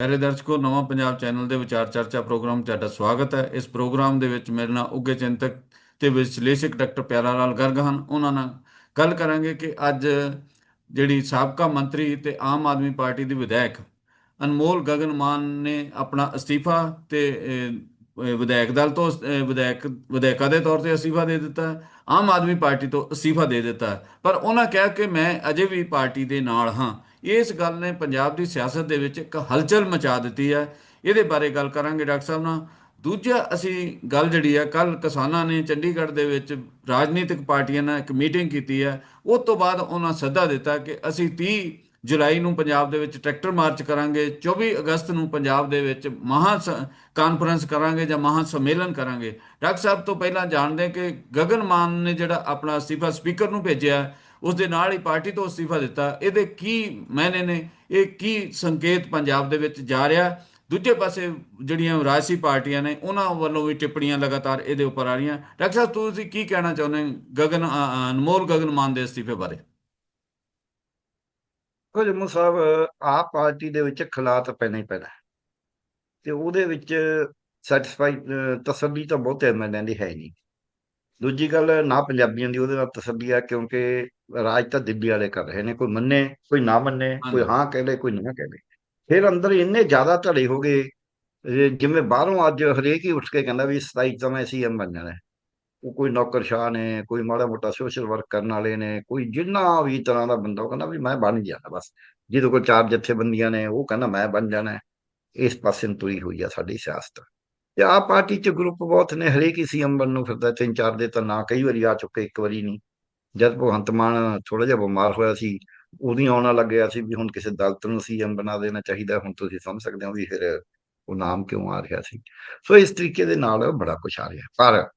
ਪਿਆਰੇ ਦਰਸ਼ਕੋ ਨਵਾਂ ਪੰਜਾਬ ਚੈਨਲ ਦੇ ਵਿਚਾਰ ਚਰਚਾ ਪ੍ਰੋਗਰਾਮ ਤੁਹਾਡਾ ਸਵਾਗਤ ਹੈ ਇਸ ਪ੍ਰੋਗਰਾਮ ਦੇ ਵਿੱਚ ਮੇਰੇ ਨਾਲ ਉੱਘੇ ਚਿੰਤਕ ਤੇ ਵਿਸ਼ਲੇਸ਼ਕ ਡਾਕਟਰ ਪਿਆਰਾ ਲਾਲ ਗਰਗ ਹਨ ਉਹਨਾਂ ਨਾਲ ਗੱਲ ਕਰਾਂਗੇ ਕਿ ਅੱਜ ਜਿਹੜੀ ਸਾਬਕਾ ਮੰਤਰੀ ਤੇ ਆਮ ਆਦਮੀ ਪਾਰਟੀ ਦੀ ਵਿਧਾਇਕ ਅਨਮੋਲ ਗਗਨ ਮਾਨ ਨੇ ਆਪਣਾ ਅਸਤੀਫਾ ਤੇ ਵਿਧਾਇਕ ਦਲ ਤੋਂ ਵਿਧਾਇਕ ਵਿਧਾਇਕਾ ਦੇ ਤੌਰ ਤੇ ਅਸਤੀਫਾ ਦੇ ਦਿੱਤਾ ਆਮ ਆਦਮੀ ਪਾਰਟੀ ਤੋਂ ਅਸਤੀਫਾ ਦੇ ਦਿੱਤਾ ਪਰ ਉਹਨਾਂ ਕਿਹਾ ਕਿ ਮੈਂ ਅਜੇ ਵੀ ਪਾਰਟੀ ਦੇ ਨਾਲ ਹਾਂ ਇਸ ਗੱਲ ਨੇ ਪੰਜਾਬ ਦੀ ਸਿਆਸਤ ਦੇ ਵਿੱਚ ਇੱਕ ਹਲਚਲ ਮਚਾ ਦਿੱਤੀ ਹੈ। ਇਹਦੇ ਬਾਰੇ ਗੱਲ ਕਰਾਂਗੇ ਡਾਕਟਰ ਸਾਹਿਬ ਨਾਲ। ਦੂਜਾ ਅਸੀਂ ਗੱਲ ਜਿਹੜੀ ਹੈ ਕੱਲ ਕਿਸਾਨਾਂ ਨੇ ਚੰਡੀਗੜ੍ਹ ਦੇ ਵਿੱਚ ਰਾਜਨੀਤਿਕ ਪਾਰਟੀਆਂ ਨਾਲ ਇੱਕ ਮੀਟਿੰਗ ਕੀਤੀ ਹੈ। ਉਸ ਤੋਂ ਬਾਅਦ ਉਹਨਾਂ ਸੱਦਾ ਦਿੱਤਾ ਕਿ ਅਸੀਂ 30 ਜੁਲਾਈ ਨੂੰ ਪੰਜਾਬ ਦੇ ਵਿੱਚ ਟਰੈਕਟਰ ਮਾਰਚ ਕਰਾਂਗੇ 24 ਅਗਸਤ ਨੂੰ ਪੰਜਾਬ ਦੇ ਵਿੱਚ ਮਹਾ ਸ- ਕਾਨਫਰੰਸ ਕਰਾਂਗੇ ਜਾਂ ਮਹਾ ਸੰਮੇਲਨ ਕਰਾਂਗੇ। ਡਾਕਟਰ ਸਾਹਿਬ ਤੋਂ ਪਹਿਲਾਂ ਜਾਣਦੇ ਕਿ ਗਗਨ ਮਾਨ ਨੇ ਜਿਹੜਾ ਆਪਣਾ ਅਸਤੀਫਾ ਸਪੀਕਰ ਨੂੰ ਭੇਜਿਆ ਉਸ ਦੇ ਨਾਲ ਹੀ ਪਾਰਟੀ ਤੋਂ ਅਸਤੀਫਾ ਦਿੱਤਾ। ਇਹਦੇ ਕੀ ਮਾਇਨੇ ਨੇ? ਇਹ ਕੀ ਸੰਕੇਤ ਪੰਜਾਬ ਦੇ ਵਿੱਚ ਜਾ ਰਿਹਾ? ਦੂਜੇ ਪਾਸੇ ਜਿਹੜੀਆਂ ਰਾਜਸੀ ਪਾਰਟੀਆਂ ਨੇ, ਉਹਨਾਂ ਵੱਲੋਂ ਵੀ ਟਿੱਪਣੀਆਂ ਲਗਾਤਾਰ ਇਹਦੇ ਉੱਪਰ ਆ ਰਹੀਆਂ। ਡਾਕਟਰ ਸਾਹਿਬ, ਤੁਸੀਂ ਕੀ ਕਹਿਣਾ ਚਾਹੁੰਦੇ ਗਗਨ ਅਨਮੋਲ ਗਗਨ ਮਾਨ ਦੇ ਅਸਤੀਫੇ ਬਾਰੇ? ਕੁਝ ਜੰਮੂ ਸਾਹਿਬ, ਆਪ ਪਾਰਟੀ ਦੇ ਵਿੱਚ ਖਲਾ ਤਾਂ ਪੈਣਾ ਹੀ ਪੈਣਾ। ਤੇ ਉਹਦੇ ਵਿੱਚ ਸੈਟੀਸਫਾਈ ਤਸੱਲੀ ਤਾਂ ਬਹੁਤ ਐਮਐਲਏ ਦੀ ਹੈ ਨਹੀਂ। ਦੂਜੀ ਗੱਲ ਨਾ ਪੰਜਾਬੀਆਂ ਦੀ ਉਹਦੇ ਨਾਲ ਤਸੱਲੀ ਆ ਕਿਉਂਕਿ ਰਾਜ ਤਾਂ ਦਿੱਲੀ ਵਾਲੇ ਕਰ ਰਹੇ ਨੇ ਕੋਈ ਮੰਨੇ ਕੋਈ ਨਾ ਮੰਨੇ ਕੋਈ। ਹਾਂ ਕਹਿ ਲੇ ਕੋਈ ਨਾ ਕਹਿ ਲੇ ਫਿਰ ਅੰਦਰ ਇੰਨੇ ਜ਼ਿਆਦਾ ਧੜੇ ਹੋ ਗਏ ਜਿਵੇਂ ਬਾਹਰੋਂ ਅੱਜ ਹਰੇਕ ਹੀ ਉੱਠ ਕੇ ਕਹਿੰਦਾ ਵੀ 27 ਤਾਂ ਮੈਂ ਸੀਐਮ ਬਣ ਜਾਣਾ ਹੈ। ਉਹ ਕੋਈ ਨੌਕਰਸ਼ਾਹ ਨੇ ਕੋਈ ਮਾੜਾ ਮੋਟਾ ਸੋਸ਼ਲ ਵਰਕ ਕਰਨ ਵਾਲੇ ਨੇ ਕੋਈ ਜਿੰਨਾ ਵੀ ਤਰ੍ਹਾਂ ਦਾ ਬੰਦਾ ਉਹ ਕਹਿੰਦਾ ਵੀ ਮੈਂ ਬਣ ਜਾਣਾ ਬਸ ਜਿਹਦੇ ਕੋਲ ਚਾਰ ਜਥੇਬੰਦੀਆਂ ਨੇ ਉਹ ਕਹਿੰਦਾ ਮੈਂ ਬਣ ਜਾਣਾ। ਇਸ ਪਾਸੇ ਨੂੰ ਤੁਰੀ ਹੋਈ ਆ ਸਾਡੀ ਸਿਆਸਤ ਤੇ ਆ ਪਾਰਟੀ ਚ ਗਰੁੱਪ ਬਹੁਤ ਨੇ, ਹਰੇਕ ਹੀ ਸੀਐਮ ਬਣਨ ਨੂੰ ਫਿਰਦਾ, ਤਿੰਨ ਚਾਰ ਦੇ ਤਾਂ ਨਾ ਕਈ ਵਾਰੀ ਆ ਚੁੱਕੇ, ਇੱਕ ਵਾਰੀ ਨਹੀਂ। ਜਦ ਭਗਵੰਤ ਮਾਨ ਥੋੜਾ ਜਿਹਾ ਬਿਮਾਰ ਹੋਇਆ ਸੀ ਉਦੋਂ ਆਉਣਾ ਲੱਗਿਆ ਸੀ ਵੀ ਹੁਣ ਕਿਸੇ ਦਲਤ ਨੂੰ ਸੀਐਮ ਬਣਾ ਦੇਣਾ ਚਾਹੀਦਾ, ਹੁਣ ਤੁਸੀਂ ਸਮਝ ਸਕਦੇ ਹੋ ਵੀ ਫਿਰ ਉਹ ਨਾਮ ਕਿਉਂ ਆ ਰਿਹਾ ਸੀ। ਸੋ ਇਸ ਤਰੀਕੇ ਦੇ ਨਾਲ ਬੜਾ ਕੁਝ ਆ ਰਿਹਾ। ਪਰ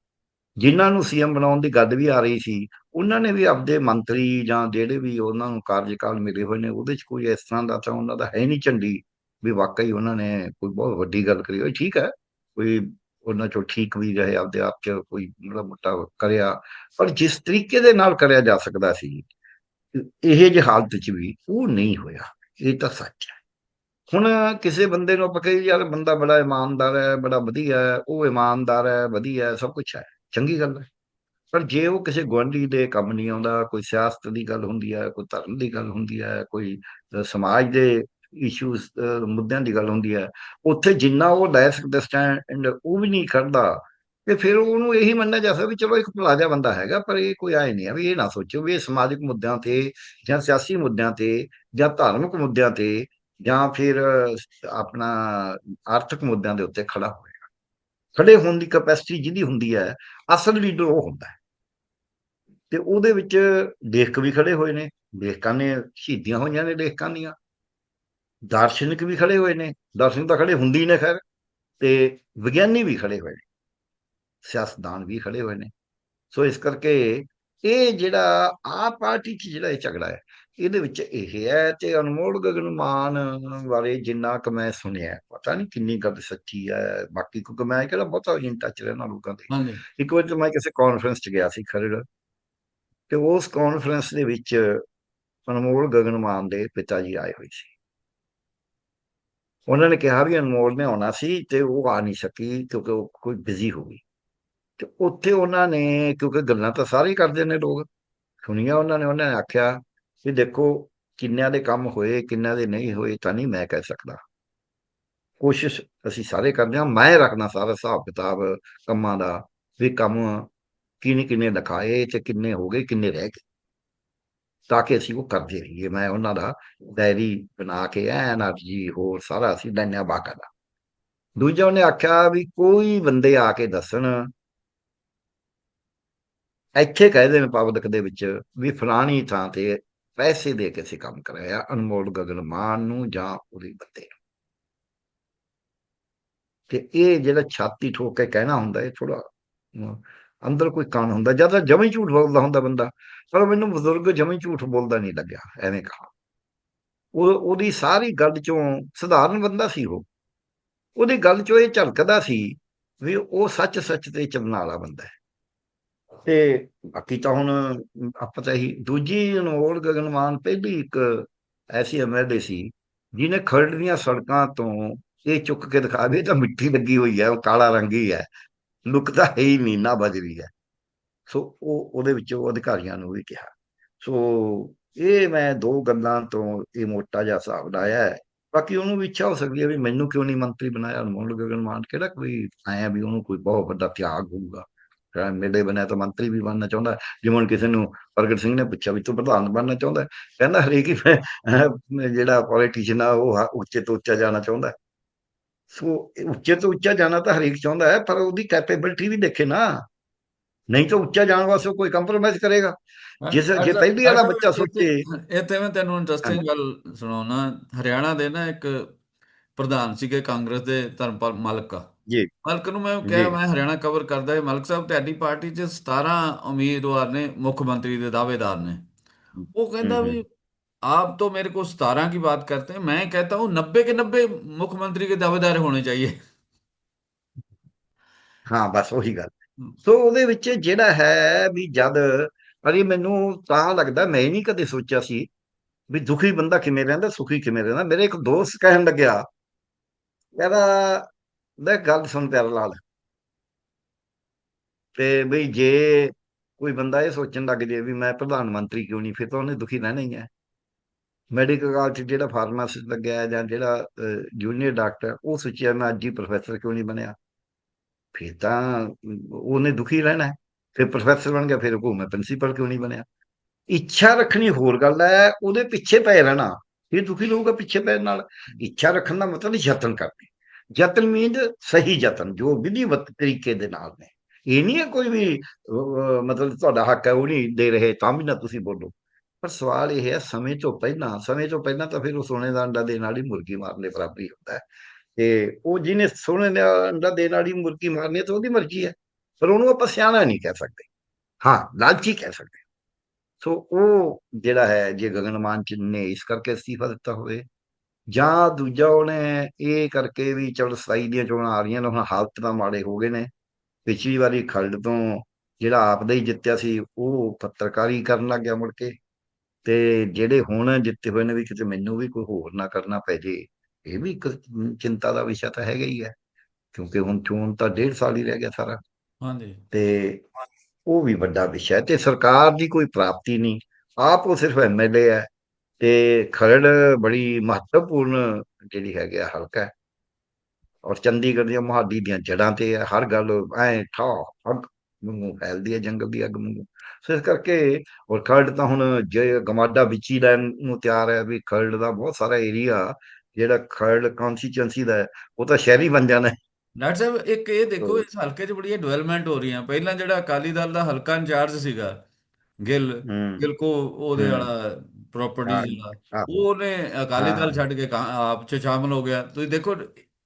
ਜਿਨ੍ਹਾਂ ਨੂੰ ਸੀਐਮ ਬਣਾਉਣ ਦੀ ਗੱਲ ਵੀ ਆ ਰਹੀ ਸੀ, ਉਹਨਾਂ ਨੇ ਵੀ ਆਪਦੇ ਮੰਤਰੀ ਜਾਂ ਜਿਹੜੇ ਵੀ ਉਹਨਾਂ ਨੂੰ ਕਾਰਜਕਾਲ ਮਿਲੇ ਹੋਏ ਨੇ, ਉਹਦੇ ਚ ਕੋਈ ਇਸ ਤਰ੍ਹਾਂ ਦਾ ਤਾਂ ਉਹਨਾਂ ਦਾ ਹੈ ਨਹੀਂ ਝੰਡੀ ਵੀ ਵਾਕਈ ਉਹਨਾਂ ਨੇ ਕੋਈ ਬਹੁਤ ਵੱਡੀ ਗੱਲ ਕਰੀ ਹੋਈ। ਠੀਕ ਹੈ। ਕੋਈ ਉਹਨਾਂ ਚੋਂ ਠੀਕ ਵੀ ਰਹੇ, ਆਪਦੇ ਆਪ ਚ ਕੋਈ ਮਾੜਾ ਮੋਟਾ ਕਰਿਆ। ਪਰ ਜਿਸ ਤਰੀਕੇ ਦੇ ਨਾਲ ਕਰਿਆ ਜਾ ਸਕਦਾ ਸੀ, ਇਹ ਜਿਹੀ ਹਾਲਤ ਚ ਵੀ ਉਹ ਨਹੀਂ ਹੋਇਆ। ਇਹ ਤਾਂ ਸੱਚ ਹੈ। ਹੁਣ ਕਿਸੇ ਬੰਦੇ ਨੂੰ ਆਪਾਂ ਕਹੀਏ ਯਾਰ ਬੰਦਾ ਬੜਾ ਇਮਾਨਦਾਰ ਹੈ, ਬੜਾ ਵਧੀਆ ਹੈ, ਉਹ ਇਮਾਨਦਾਰ ਹੈ, ਵਧੀਆ ਹੈ, ਸਭ ਕੁਝ ਹੈ। ਚੰਗੀ ਗੱਲ ਹੈ। ਪਰ ਜੇ ਉਹ ਕਿਸੇ ਗੁਆਂਢੀ ਦੇ ਕੰਮ ਨਹੀਂ ਆਉਂਦਾ, ਕੋਈ ਸਿਆਸਤ ਦੀ ਗੱਲ ਹੁੰਦੀ ਹੈ, ਕੋਈ ਧਰਮ ਦੀ ਗੱਲ ਹੁੰਦੀ ਹੈ, ਕੋਈ ਸਮਾਜ ਦੇ ਇਸ਼ੂਸ ਮੁੱਦਿਆਂ ਦੀ ਗੱਲ ਹੁੰਦੀ ਹੈ। ਉੱਥੇ ਜਿੰਨਾ ਉਹ ਲੈ ਸਕਦਾ ਸਟੈਂਡ ਉਹ ਵੀ ਨਹੀਂ ਖੜਦਾ, ਤੇ ਫਿਰ ਉਹਨੂੰ ਇਹੀ ਮੰਨਿਆ ਜਾ ਸਕਦਾ ਵੀ ਚਲੋ ਇੱਕ ਭਲਾਜਾ ਬੰਦਾ ਹੈਗਾ, ਪਰ ਇਹ ਕੋਈ ਆਏ ਨਹੀਂ ਹੈ ਵੀ ਇਹ ਨਾ ਸੋਚੋ ਵੀ ਇਹ ਸਮਾਜਿਕ ਮੁੱਦਿਆਂ ਤੇ ਜਾਂ ਸਿਆਸੀ ਮੁੱਦਿਆਂ ਤੇ ਜਾਂ ਧਾਰਮਿਕ ਮੁੱਦਿਆਂ ਤੇ ਜਾਂ ਫਿਰ ਆਪਣਾ ਆਰਥਿਕ ਮੁੱਦਿਆਂ ਦੇ ਉੱਤੇ ਖੜਾ ਹੋਏਗਾ ਖੜੇ ਹੋਣ ਦੀ ਕਪੈਸਿਟੀ ਜਿਹਦੀ ਹੁੰਦੀ ਹੈ, ਅਸਲ ਲੀਡਰ ਉਹ ਹੁੰਦਾ ਹੈ। ਤੇ ਉਹਦੇ ਵਿੱਚ ਲੇਖਕ ਵੀ ਖੜੇ ਹੋਏ ਨੇ ਲੇਖਕਾਂ ਨੇ, ਸ਼ਹੀਦੀਆਂ ਹੋਈਆਂ ਨੇ ਲੇਖਕਾਂ ਦੀਆਂ। ਦਾਰਸ਼ਨਿਕ ਵੀ ਖੜੇ ਹੋਏ ਨੇ ਦਾਰਸ਼ਨਿਕ ਤਾਂ ਖੜੇ ਹੁੰਦੀ ਨੇ ਖੈਰ ਤੇ ਵਿਗਿਆਨੀ ਵੀ ਖੜੇ ਹੋਏ ਨੇ ਸਿਆਸਤਦਾਨ ਵੀ ਖੜੇ ਹੋਏ ਨੇ। ਸੋ ਇਸ ਕਰਕੇ ਇਹ ਜਿਹੜਾ ਆ ਪਾਰਟੀ 'ਚ ਜਿਹੜਾ ਇਹ ਝਗੜਾ ਹੈ ਇਹਦੇ ਵਿੱਚ ਇਹ ਹੈ ਤੇ ਅਨਮੋਲ ਗਗਨ ਮਾਨ ਬਾਰੇ ਜਿੰਨਾ ਕੁ ਮੈਂ ਸੁਣਿਆ ਪਤਾ ਨਹੀਂ ਕਿੰਨੀ ਗੱਲ ਸੱਚੀ ਹੈ ਬਾਕੀ ਕਿਉਂਕਿ ਮੈਂ ਕਿਹੜਾ ਬਹੁਤਾ ਇਨ ਟੱਚ ਰਹਿਣਾ ਲੋਕਾਂ ਦੇ। ਇੱਕ ਵਾਰ ਮੈਂ ਕਿਸੇ ਕਾਨਫਰੰਸ 'ਚ ਗਿਆ ਸੀ ਖਰੜ ਤੇ ਉਸ ਕਾਨਫਰੰਸ ਦੇ ਵਿੱਚ ਅਨਮੋਲ ਗਗਨ ਮਾਨ ਦੇ ਪਿਤਾ ਜੀ ਆਏ ਹੋਏ ਸੀ। ਉਹਨਾਂ ਨੇ ਕਿਹਾ ਵੀ ਅਨਮੋਲ ਨੇ ਆਉਣਾ ਸੀ ਤੇ ਉਹ ਆ ਨਹੀਂ ਸਕੀ ਕਿਉਂਕਿ ਉਹ ਕੋਈ ਬਿਜ਼ੀ ਹੋ ਗਈ। ਤੇ ਉੱਥੇ ਉਹਨਾਂ ਨੇ, ਕਿਉਂਕਿ ਗੱਲਾਂ ਤਾਂ ਸਾਰੇ ਹੀ ਕਰਦੇ ਨੇ ਲੋਕ, ਸੁਣੀਆਂ ਉਹਨਾਂ ਨੇ ਉਹਨਾਂ ਨੇ ਆਖਿਆ ਵੀ ਦੇਖੋ ਕਿੰਨਿਆਂ ਦੇ ਕੰਮ ਹੋਏ, ਕਿੰਨਿਆਂ ਦੇ ਨਹੀਂ ਹੋਏ, ਤਾਂ ਨਹੀਂ ਮੈਂ ਕਹਿ ਸਕਦਾ। ਕੋਸ਼ਿਸ਼ ਅਸੀਂ ਸਾਰੇ ਕਰਦੇ ਹਾਂ, ਮੈਂ ਰੱਖਣਾ ਸਾਰਾ ਹਿਸਾਬ ਕਿਤਾਬ ਕੰਮਾਂ ਦਾ, ਵੀ ਕੰਮ ਕਿੰਨੇ ਕਿੰਨੇ ਲਿਖਾਏ ਤੇ ਕਿੰਨੇ ਹੋ ਗਏ, ਕਿੰਨੇ ਰਹਿ ਗਏ। ਤਾਂ ਕਿ ਅਸੀਂ ਉਹ ਕਰਦੇ ਰਹੀਏ ਮੈਂ ਉਹਨਾਂ ਦਾ ਡਾਇਰੀ ਬਣਾ ਕੇ ਐਨ ਅਰਜੀ ਹੋਰ ਸਾਰਾ ਅਸੀਂ ਲੈਣਾ ਬਾਕਾਇਦਾ ਦੂਜਾ ਉਹਨੇ ਆਖਿਆ ਵੀ ਕੋਈ ਬੰਦੇ ਆ ਕੇ ਦੱਸਣ ਇੱਥੇ ਕਹਿ ਦੇਣ ਪਬਲਿਕ ਦੇ ਵਿੱਚ ਵੀ ਫਲਾਣੀ ਥਾਂ ਤੇ ਪੈਸੇ ਦੇ ਕੇ ਅਸੀਂ ਕੰਮ ਕਰਾਇਆ ਅਨਮੋਲ ਗਗਨ ਮਾਨ ਨੂੰ ਜਾਂ ਉਹਦੇ ਬੰਦੇ ਨੂੰ। ਤੇ ਇਹ ਜਿਹੜਾ ਛਾਤੀ ਠੋਕ ਕੇ ਕਹਿਣਾ ਹੁੰਦਾ ਇਹ ਥੋੜਾ ਅੰਦਰ ਕੋਈ ਕਾਨ ਹੁੰਦਾ ਜਦ ਤਾਂ ਜਮੀ ਝੂਠ ਬੋਲਦਾ ਹੁੰਦਾ ਬੰਦਾ ਪਰ ਮੈਨੂੰ ਬਜ਼ੁਰਗ ਜਮੀ ਝੂਠ ਬੋਲਦਾ ਨਹੀਂ ਲੱਗਿਆ, ਐਵੇਂ ਕਹਾ। ਉਹ, ਉਹਦੀ ਸਾਰੀ ਗੱਲ ਚੋਂ ਸਧਾਰਨ ਬੰਦਾ ਸੀ ਉਹ। ਉਹਦੀ ਗੱਲ ਚੋਂ ਇਹ ਝਲਕਦਾ ਸੀ ਵੀ ਉਹ ਸੱਚ ਸੱਚ ਤੇ ਚੱਲਣ ਵਾਲਾ ਬੰਦਾ ਹੈ। ਤੇ ਬਾਕੀ ਤਾਂ ਹੁਣ ਆਪਾਂ ਤਾਂ ਹੀ ਦੂਜੀ ਅਨੋਲ ਗਗਨਮਾਨ ਪਹਿਲੀ ਇੱਕ ਐਸੀ ਐਮਐਲਏ ਸੀ, ਜਿਹਨੇ ਖਰੜ ਦੀਆਂ ਸੜਕਾਂ ਤੋਂ ਇਹ ਚੁੱਕ ਕੇ ਦਿਖਾਵੇ ਇਹ ਤਾਂ ਮਿੱਟੀ ਲੱਗੀ ਹੋਈ ਹੈ, ਉਹ ਕਾਲਾ ਰੰਗੀ ਹੈ। ਲੁਕਦਾ ਹੈ ਹੀ ਨਹੀਂ, ਨਾ ਬਜਰੀ ਹੈ। ਸੋ ਉਹ ਉਹਦੇ ਵਿੱਚ ਉਹ ਅਧਿਕਾਰੀਆਂ ਨੂੰ ਵੀ ਕਿਹਾ। ਸੋ ਇਹ ਮੈਂ ਦੋ ਗੱਲਾਂ ਤੋਂ ਇਹ ਮੋਟਾ ਜਿਹਾ ਹਿਸਾਬ ਲਾਇਆ ਹੈ। ਬਾਕੀ ਉਹਨੂੰ ਵੀ ਇੱਛਾ ਹੋ ਸਕਦੀ ਹੈ ਵੀ ਮੈਨੂੰ ਕਿਉਂ ਨਹੀਂ ਮੰਤਰੀ ਬਣਾਇਆ? ਅਨਮੋਲ ਗਗਨ ਮਾਨ ਕਿਹੜਾ ਕੋਈ ਆਇਆ ਵੀ ਉਹਨੂੰ ਕੋਈ ਬਹੁਤ ਵੱਡਾ ਤਿਆਗ ਹੋਊਗਾ। ਮੇਰੇ ਬਣਿਆ ਤਾਂ ਮੰਤਰੀ ਵੀ ਬਣਨਾ ਚਾਹੁੰਦਾ ਜਿਵੇਂ ਹੁਣ ਕਿਸੇ ਨੂੰ ਪ੍ਰਗਟ ਸਿੰਘ ਨੇ ਪੁੱਛਿਆ ਵੀ ਤੂੰ ਪ੍ਰਧਾਨ ਬਣਨਾ ਚਾਹੁੰਦਾ ਕਹਿੰਦਾ ਹਰੇਕ ਹੀ ਜਿਹੜਾ ਪੋਲੀਟੀਸ਼ੀਅਨ ਆ, ਉਹ ਉੱਚੇ ਤੋਂ ਉੱਚਾ ਜਾਣਾ ਚਾਹੁੰਦਾ ਸੋ ਉੱਚੇ ਤੋਂ ਉੱਚਾ ਜਾਣਾ ਤਾਂ ਹਰੇਕ ਚਾਹੁੰਦਾ ਹੈ, ਪਰ ਉਹਦੀ ਕੈਪੇਬਿਲਿਟੀ ਵੀ ਦੇਖੇ ਨਾ। ਨਹੀਂ ਤਾਂ ਉੱਚਾ ਜਾਣ ਵਾਸਤੇ ਕੋਈ ਕੰਪਰੋਮਾਈਜ਼ ਕਰੇਗਾ ਜਿਸ ਜੇ ਪਹਿਲੀ ਵਾਲਾ ਬੱਚਾ ਸੋਚੇ ਇਹ ਤੇ ਮੈਂ ਤੈਨੂੰ ਇੰਟਰਸਟਿੰਗ ਗੱਲ ਸੁਣਾਉਣਾ ਹਰਿਆਣਾ ਦੇ ਨਾ ਇੱਕ ਪ੍ਰਧਾਨ ਸੀਗੇ ਕਾਂਗਰਸ ਦੇ ਧਰਮਪਾਲ ਮਲਕ ਜੀ ਮਲਕ ਨੂੰ ਮੈਂ ਕਿਹਾ ਮੈਂ ਹਰਿਆਣਾ ਕਵਰ ਕਰਦਾ ਹਾਂ ਮਲਕ ਸਾਹਿਬ ਤੁਹਾਡੀ ਪਾਰਟੀ 'ਚ 17 ਉਮੀਦਵਾਰ ਨੇ ਮੁੱਖ ਮੰਤਰੀ ਦੇ ਦਾਅਵੇਦਾਰ ਨੇ वो कहता भी आप तो मेरे को सतारह की बात करते हैं मैं कहता हूँ नब्बे के नब्बे मुख्यमंत्री के दावेदार होने चाहिए ਹਾਂ ਬਸ ਉਹੀ ਗੱਲ ਸੋ ਉਹਦੇ ਵਿੱਚ ਜਿਹੜਾ ਹੈ ਵੀ ਜਦ ਅਰੇ ਮੈਨੂੰ ਤਾਂ ਲੱਗਦਾ ਮੈਂ ਨਹੀਂ ਕਦੇ ਸੋਚਿਆ ਸੀ ਵੀ ਦੁਖੀ ਬੰਦਾ ਕਿਵੇਂ ਰਹਿੰਦਾ, ਸੁਖੀ ਕਿਵੇਂ ਰਹਿੰਦਾ। ਮੇਰੇ ਇੱਕ ਦੋਸਤ ਕਹਿਣ ਲੱਗਿਆ, ਕਹਿੰਦਾ ਮੈਂ ਗੱਲ ਸੁਣ ਪਿਆਰ ਲਾਲ ਤੇ ਬਈ ਜੇ ਕੋਈ ਬੰਦਾ ਇਹ ਸੋਚਣ ਲੱਗ ਜੇ ਵੀ ਮੈਂ ਪ੍ਰਧਾਨ ਮੰਤਰੀ ਕਿਉਂ ਨਹੀਂ, ਫਿਰ ਤਾਂ ਉਹਨੇ ਦੁਖੀ ਰਹਿਣਾ ਹੀ ਹੈ। ਮੈਡੀਕਲ ਕਾਲਜ ਜਿਹੜਾ ਫਾਰਮਾਸਿਸਟ ਲੱਗਿਆ ਜਾਂ ਜਿਹੜਾ ਜੂਨੀਅਰ ਡਾਕਟਰ ਉਹ ਸੋਚਿਆ ਮੈਂ ਅੱਜ ਹੀ ਪ੍ਰੋਫੈਸਰ ਕਿਉਂ ਨਹੀਂ ਬਣਿਆ? ਫਿਰ ਤਾਂ ਉਹਨੇ ਦੁਖੀ ਰਹਿਣਾ ਫਿਰ ਪ੍ਰੋਫੈਸਰ ਬਣ ਗਿਆ, ਫਿਰ ਉਹ ਮੈਂ ਪ੍ਰਿੰਸੀਪਲ ਕਿਉਂ ਨਹੀਂ ਬਣਿਆ? ਇੱਛਾ ਰੱਖਣੀ ਹੋਰ ਗੱਲ ਹੈ, ਉਹਦੇ ਪਿੱਛੇ ਪੈ ਰਹਿਣਾ। ਫਿਰ ਦੁਖੀ ਰਹੂਗਾ ਪਿੱਛੇ ਪੈਣ ਨਾਲ। ਇੱਛਾ ਰੱਖਣ ਦਾ ਮਤਲਬ ਯਤਨ ਕਰਨੀ। ਯਤਨ ਮੀਨਸ ਸਹੀ ਯਤਨ, ਜੋ ਵਿਧੀਵਤ ਤਰੀਕੇ ਦੇ ਨਾਲ ਨੇ। ਇਹ ਨਹੀਂ ਹੈ ਕੋਈ ਵੀ ਮਤਲਬ ਤੁਹਾਡਾ ਹੱਕ ਹੈ, ਉਹ ਨਹੀਂ ਦੇ ਰਹੇ, ਤਾਂ ਵੀ ਨਾ ਤੁਸੀਂ ਬੋਲੋ। ਪਰ ਸਵਾਲ ਇਹ ਹੈ, ਸਮੇਂ ਤੋਂ ਪਹਿਲਾਂ, ਸਮੇਂ ਤੋਂ ਪਹਿਲਾਂ ਤਾਂ ਫਿਰ ਉਹ ਸੋਨੇ ਦਾ ਅੰਡਾ ਦੇਣ ਵਾਲੀ ਮੁਰਗੀ ਮਾਰਨੇ ਦੇ ਬਰਾਬਰ ਹੀ ਹੁੰਦਾ ਹੈ। ਤੇ ਉਹ ਜਿਹਨੇ ਸੋਹਣੇ ਦਾ ਅੰਡਾ ਦੇਣ ਵਾਲੀ ਮੁਰਗੀ ਮਾਰਨੀ ਹੈ ਤਾਂ ਉਹਦੀ ਮਰਜ਼ੀ ਹੈ। ਪਰ ਉਹਨੂੰ ਆਪਾਂ ਸਿਆਣਾ ਨਹੀਂ ਕਹਿ ਸਕਦੇ। ਹਾਂ, ਲਾਲਚੀ ਕਹਿ ਸਕਦੇ ਸੋ ਉਹ ਜਿਹੜਾ ਹੈ, ਜੇ ਗਗਨਮਾਨ ਚ ਨੇ ਇਸ ਕਰਕੇ ਅਸਤੀਫਾ ਦਿੱਤਾ ਹੋਵੇ, ਜਾਂ ਦੂਜਾ ਉਹਨੇ ਇਹ ਕਰਕੇ ਵੀ ਚਲ ਸਤਾਈ ਦੀਆਂ ਚੋਣਾਂ ਆ ਰਹੀਆਂ ਨੇ, ਹੁਣ ਹਾਲਤ ਤਾਂ ਮਾੜੇ ਹੋ ਗਏ ਨੇ। ਪਿਛਲੀ ਵਾਰੀ ਖਲਡ ਤੋਂ ਜਿਹੜਾ ਆਪ ਦਾ ਹੀ ਜਿੱਤਿਆ ਸੀ, ਉਹ ਪੱਤਰਕਾਰੀ ਕਰਨ ਲੱਗ ਗਿਆ ਮੁੜ ਕੇ। ਤੇ ਜਿਹੜੇ ਹੁਣ ਜਿੱਤੇ ਹੋਏ ਨੇ ਵੀ ਕਿਤੇ ਮੈਨੂੰ ਵੀ ਕੋਈ ਹੋਰ ਨਾ ਕਰਨਾ ਪੈ ਜੇ ਇਹ ਵੀ ਇੱਕ ਚਿੰਤਾ ਦਾ ਵਿਸ਼ਾ ਤਾਂ ਹੈਗਾ ਹੀ ਹੈ ਕਿਉਂਕਿ ਹੁਣ ਚੋਣ ਤਾਂ ਡੇਢ ਸਾਲ ਹੀ ਰਹਿ ਗਿਆ ਸਾਰਾ। ਹਾਂਜੀ। ਤੇ ਉਹ ਵੀ ਵੱਡਾ ਵਿਸ਼ਾ ਹੈ ਤੇ ਸਰਕਾਰ ਦੀ ਕੋਈ ਪ੍ਰਾਪਤੀ ਨਹੀਂ। ਆਪ ਉਹ ਸਿਰਫ ਐਮਐਲਏ ਹੈ ਤੇ ਖਰੜ ਬੜੀ ਮਹੱਤਵਪੂਰਨ ਜਿਹੜੀ ਹੈਗੀ ਹਲਕਾ ਔਰ ਚੰਡੀਗੜ੍ਹ ਦੀਆਂ ਮੁਹਾਲੀ ਦੀਆਂ ਜੜਾਂ ਤੇ ਹੈ ਹਰ ਗੱਲ ਐ ਠਾ ਅੱਗ ਨੂੰ ਫੈਲਦੀ ਹੈ ਜੰਗਲ ਦੀ ਅੱਗ ਨੂੰ ਸੋ ਇਸ ਕਰਕੇ ਔਰ ਖਰੜ ਤਾਂ ਹੁਣ ਜੇ ਗਮਾਡਾ ਵਿੱਚ ਹੀ ਲੈਣ ਨੂੰ ਤਿਆਰ ਹੈ ਵੀ ਖਰੜ ਦਾ ਬਹੁਤ ਸਾਰਾ ਏਰੀਆ ਜਿਹੜਾ ਖਰੜ ਕਨਸਟੀਚੁਐਂਸੀ ਦਾ ਹੈ ਉਹ ਤਾਂ ਸ਼ਹਿਰੀ ਬਣ ਜਾਣਾ ਹੈ ਡਾਕਟਰ ਸਾਹਿਬ ਇੱਕ ਇਹ ਦੇਖੋ ਇਸ ਹਲਕੇ 'ਚ ਬੜੀ ਡਿਵੈਲਪਮੈਂਟ ਹੋ ਰਹੀ ਹੈ ਪਹਿਲਾਂ ਜਿਹੜਾ ਅਕਾਲੀ ਦਲ ਦਾ ਹਲਕਾ ਇੰਚਾਰਜ ਸੀਗਾ ਗਿੱਲ ਗਿੱਲ ਕੋ ਉਹਦੇ ਵਾਲਾ ਪ੍ਰਾਪਰਟੀ ਜਿਹੜਾ ਉਹਨੇ ਅਕਾਲੀ ਦਲ ਛੱਡ ਕੇ ਆਪ 'ਚ ਸ਼ਾਮਲ ਹੋ ਗਿਆ। ਤੁਸੀਂ ਦੇਖੋ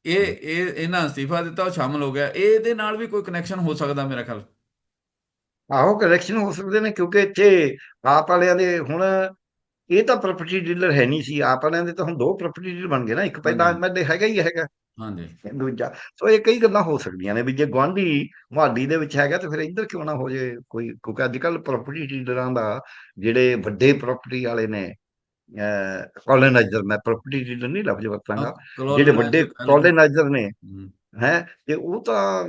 ਇਹ ਇਹ ਇਹਨਾਂ ਅਸਤੀਫਾ ਦਿੱਤਾ ਉਹ ਸ਼ਾਮਲ ਹੋ ਗਿਆ। ਇਹਦੇ ਨਾਲ ਵੀ ਕੋਈ ਕਨੈਕਸ਼ਨ ਹੋ ਸਕਦਾ ਮੇਰਾ ਖਿਆਲ। ਆਹੋ ਕਨੈਕਸ਼ਨ ਹੋ ਸਕਦੇ ਨੇ ਕਿਉਂਕਿ ਇੱਥੇ ਆਪ ਵਾਲਿਆਂ ਦੇ ਹੁਣ ਇਹ ਤਾਂ ਪ੍ਰਾਪਰਟੀ ਡੀਲਰ ਹੈ ਨਹੀਂ ਸੀ। ਆਪ ਵਾਲਿਆਂ ਦੇ ਤਾਂ ਹੁਣ ਦੋ ਪ੍ਰਾਪਰਟੀ ਡੀਲਰ ਬਣ ਗਏ ਨਾ। ਇੱਕ ਪਹਿਲਾਂ ਐਮਐਲਏ ਹੈਗਾ ਹੀ ਹੈਗਾ। ਹਾਂਜੀ। ਦੂਜਾ। ਸੋ ਇਹ ਕਈ ਗੱਲਾਂ ਹੋ ਸਕਦੀਆਂ ਨੇ ਵੀ ਜੇ ਗਵਾਂਢੀ ਮੁਹਾਲੀ ਦੇ ਵਿੱਚ ਹੈਗਾ ਤਾਂ ਫਿਰ ਇੱਧਰ ਕਿਉਂ ਨਾ ਹੋ ਜੇ ਕੋਈ ਕਿਉਂਕਿ ਅੱਜ ਕੱਲ ਪ੍ਰਾਪਰਟੀ ਡੀਲਰਾਂ ਦਾ ਜਿਹੜੇ ਵੱਡੇ ਪ੍ਰਾਪਰਟੀ ਵਾਲੇ ਨੇ ਕੋਲੋਨਾਈਜ਼ਰ ਮੈਂ ਪ੍ਰਾਪਰਟੀ ਡੀਲਰ ਨਹੀਂ ਲਫ਼ਜ਼ ਵਰਤਾਂਗਾ। ਜਿਹੜੇ ਵੱਡੇ ਕੋਲੋਨਾਈਜ਼ਰ ਨੇ ਹੈ। ਤੇ ਉਹ ਤਾਂ